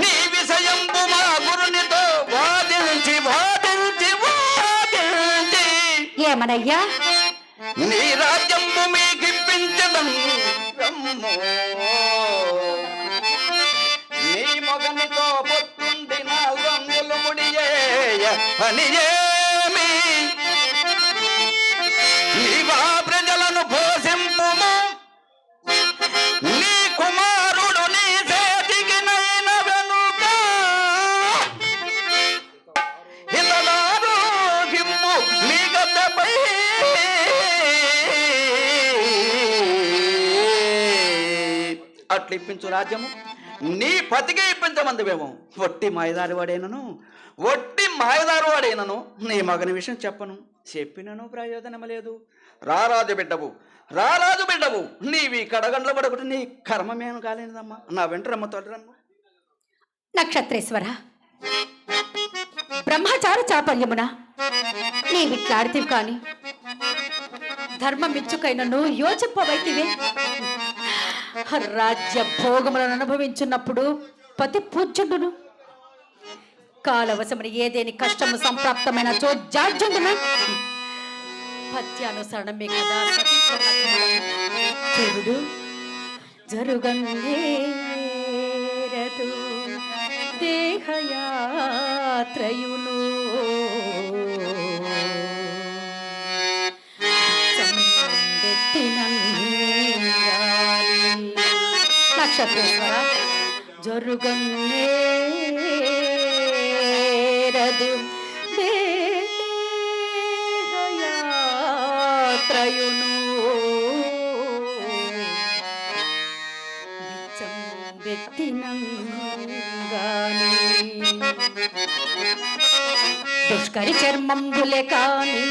నీ విషయంబు మా గురునితో వాదించి వాదించి వాదించి. ఏమనయ్యా? నీ రాజ్యంబు మీకిప్పించదం రమ్ము నీ మొగనితో పొత్తుండి నా రంగులు ముడియేయ అని అట్లా ఇప్పించు రాజ్యము. నీ పతికే ఇప్పించమంది మేము. ఒట్టి మాయదారి వాడైనను ఒట్టి మాయదారు వాడైనను నీ మగని విషయం చెప్పను. చెప్పినను ప్రయోజనం లేదు. రారాజు బిడ్డవు రారాజు బిడ్డవు. నీవి కడగండ్ల పడకుట నీ కర్మమేను కాలేదమ్మా నా వెంటరమ్మ తొలరమ్మ నక్షత్రేశ్వర బ్రహ్మచార చాపల్యమున నీవిట్లాడితే కాని ధర్మం మిచ్చుకైనను యోచింపవైతివే రాజ్య భోగములను అనుభవించున్నప్పుడు పతి పూజ్యుడును. కాలవశమున ఏదేని కష్టము సంప్రాప్తమైన చో జాడ్యుండును పత్యానుసరణమే కదా చెడు చెవుడు దేహయాత్రయును. నక్షత్రేశ్వర జరుగన్నేరదు దేహయాత్రయును. బిచ్చం వెత్తినంగాని దుష్కరి చర్మంబులే కాని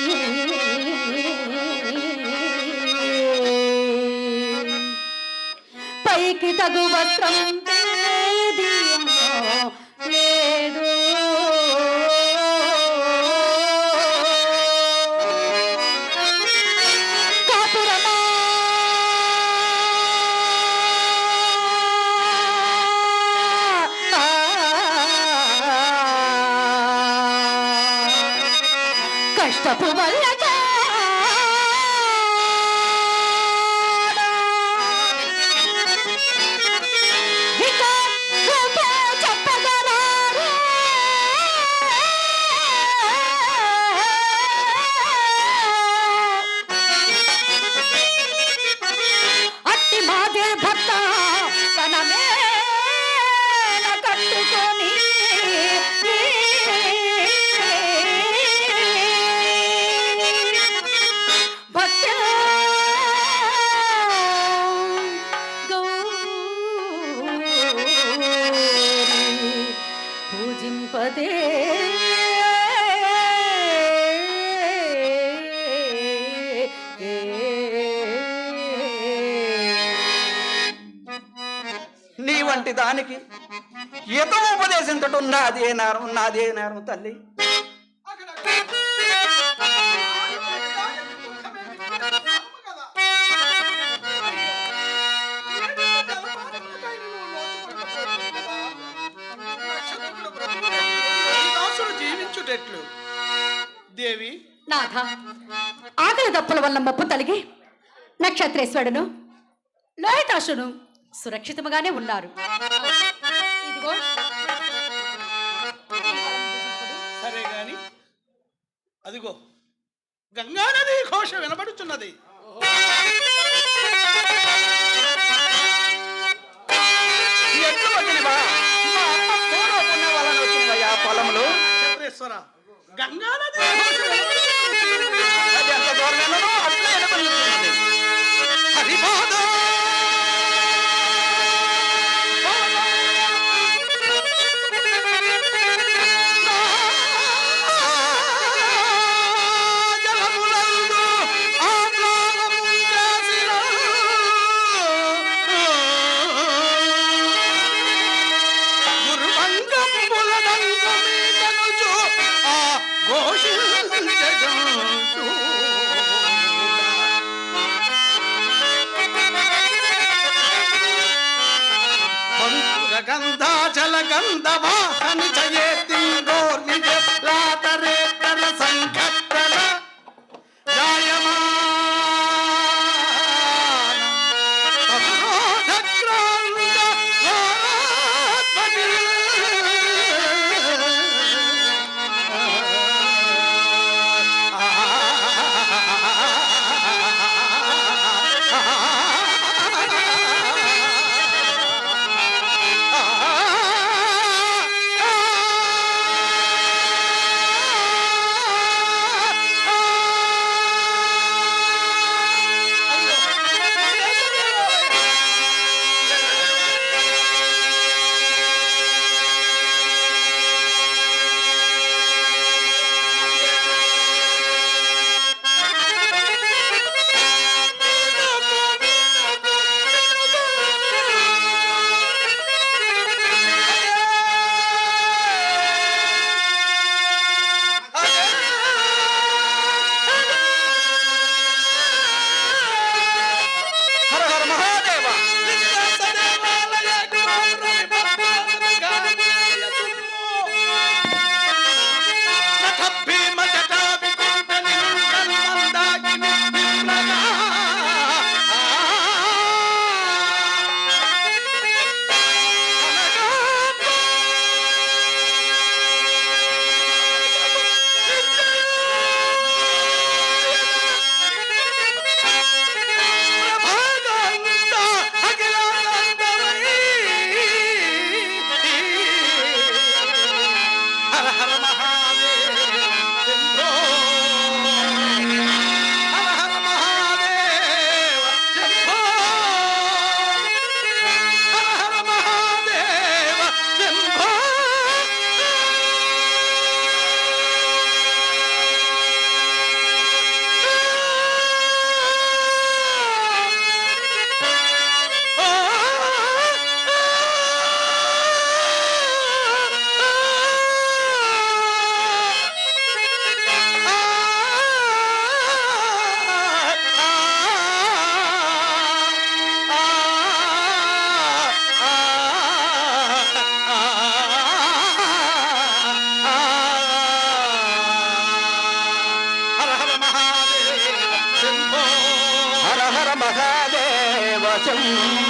పైకి తగు వస్త్రం లేదు. కష్టపు వల్ల దానికి ఎత ఉపదేశించటం నాదే నేరం నాదే నేరం తల్లి. జీవించుటెట్లు. దేవి. నాథ ఆకలి దప్పుల వల్ల మప్పు తలిగి నక్షత్రేశ్వరుడును లోహితాశును సురక్షితముగానే ఉన్నారు. ఇదిగో. సరే గాని అదిగో. గంగానది ఘోష వినబడుచున్నది. ఎట్లు వచ్చినవా మా బంధుర సుగంధాచల గంధ వాసని చయేతి Raja.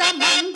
ಮಂತ ಮಂತ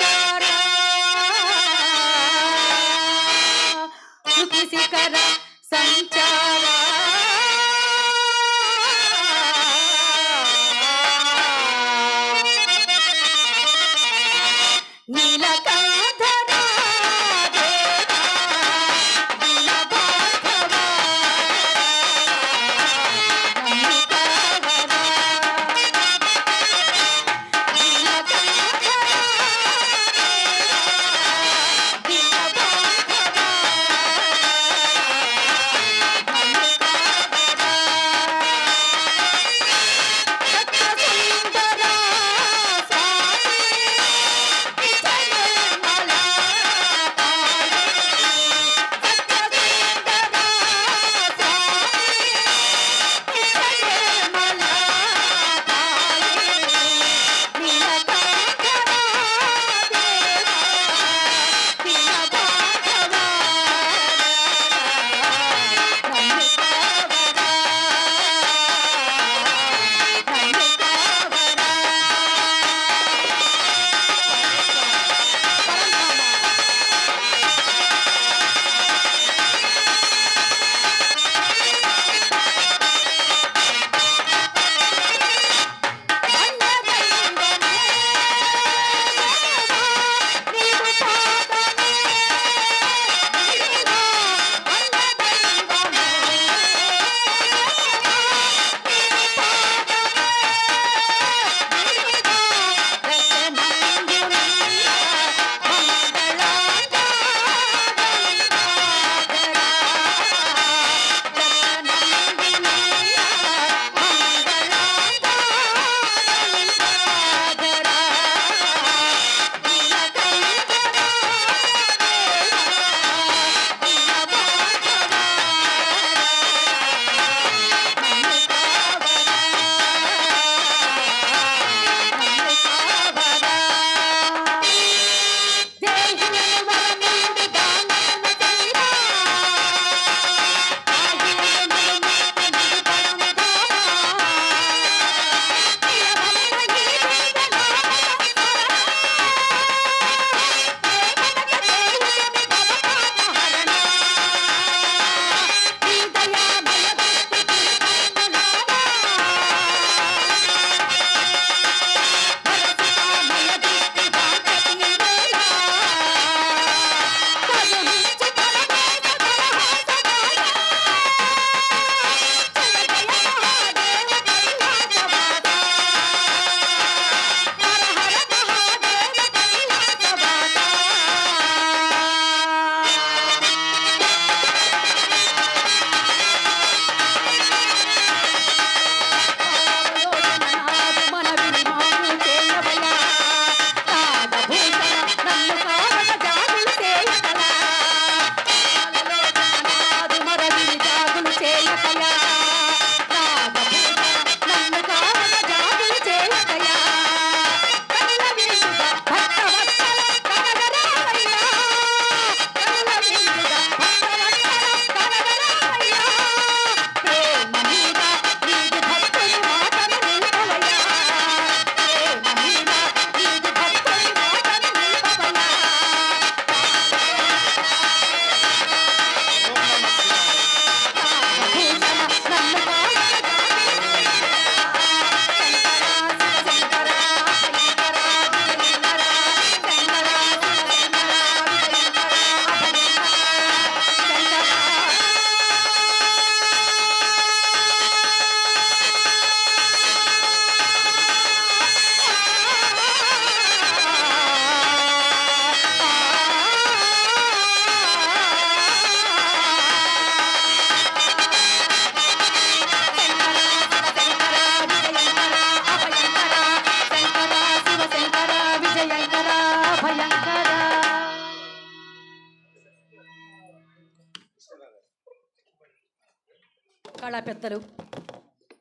కళా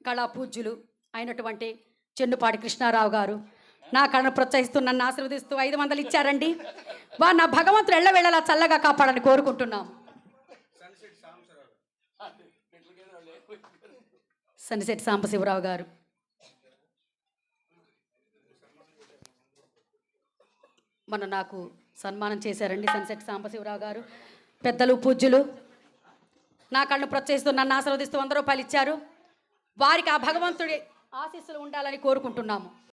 కళాపూజ్యులు అయినటువంటి చెన్నుపాటి కృష్ణారావు గారు. నా కళను ప్రోత్సహిస్తూ నన్ను ఆశీర్వదిస్తూ ఐదు వందలు ఇచ్చారండి. వా నా భగవంతుడు ఎళ్ళ వెళ్ళలా చల్లగా కాపాడని కోరుకుంటున్నాం. సన్నిశెట్టి సాంబశివరావు గారు. మన నాకు సన్మానం చేశారండి సన్సెట్ సాంబశివరావు గారు. పెద్దలు పూజ్యులు నా కళ్ళు ప్రోత్సహిస్తూ నన్ను ఆశీర్వదిస్తూ వంద రూపాయలు ఇచ్చారు. వారికి ఆ భగవంతుడి ఆశీస్సులు ఉండాలని కోరుకుంటున్నాము.